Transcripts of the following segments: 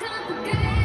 canto, creio.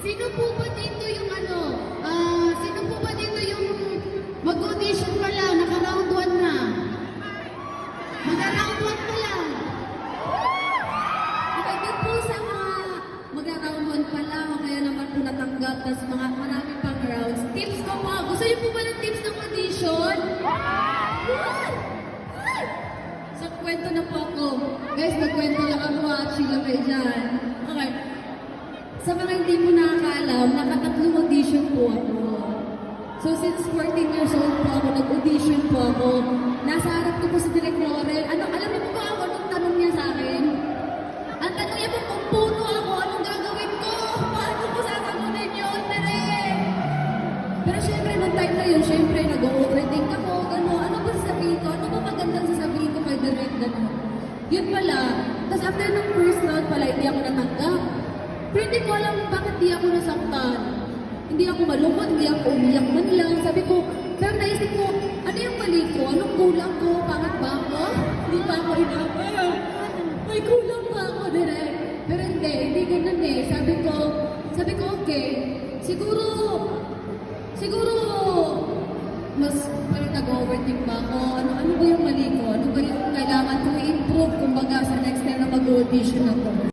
Sino po ba dito yung ano? Ah, sino po ba dito yung mag-audition pa lang, naka-round 1 na? Mag-round 1 pa lang. Okay, doon po sa mga mag-round 1 pa lang, o kaya naman po natanggap, tapos mga marami pang rounds. Tips ko po, gusto niyo po ba ng tips ng audition? Sa kwento na po ako. Guys, magkwento lang ako ha. Chill lang kayo dyan. Okay. Sa mga hindi mo nakakaalam, nakatatlong audition po ako. So, since 14 years old po ako, nag-audition po ako. Nasa harap ko po si Direk Laurel. Ano, alam niyo ba ako anong tanong niya sa akin? Ang tanong niya po, kung puno ako, anong gagawin ko? Paano ko sasagutin yun, Direk? Pero syempre, nung time na yun, syempre, nag-overthink ako, gano'n, ano ba sasabihin ko? Ano ba magandang sasabihin ko kay Direk, gano'n? Yun pala, tapos after ng first round pala, hindi ako natanggap. Pero hindi ko alam bakit di ako nasaktan. Hindi ako malungkot, hindi ako umiyak man lang. Sabi ko, pero naisip ko, ano yung mali ko? Anong kulang ko? Pangat ba ako? Hindi pa ako inabay. May kulang pa ako, Direk. Pero hindi, hindi ganun eh. Sabi ko, sabi ko, okay, siguro, Siguro, mas parang nag-overthink ba ako? Ano, ano ba yung mali ko? Ano ba yung kailangan ko i-improve kumbaga sa next time na mag-audition ako?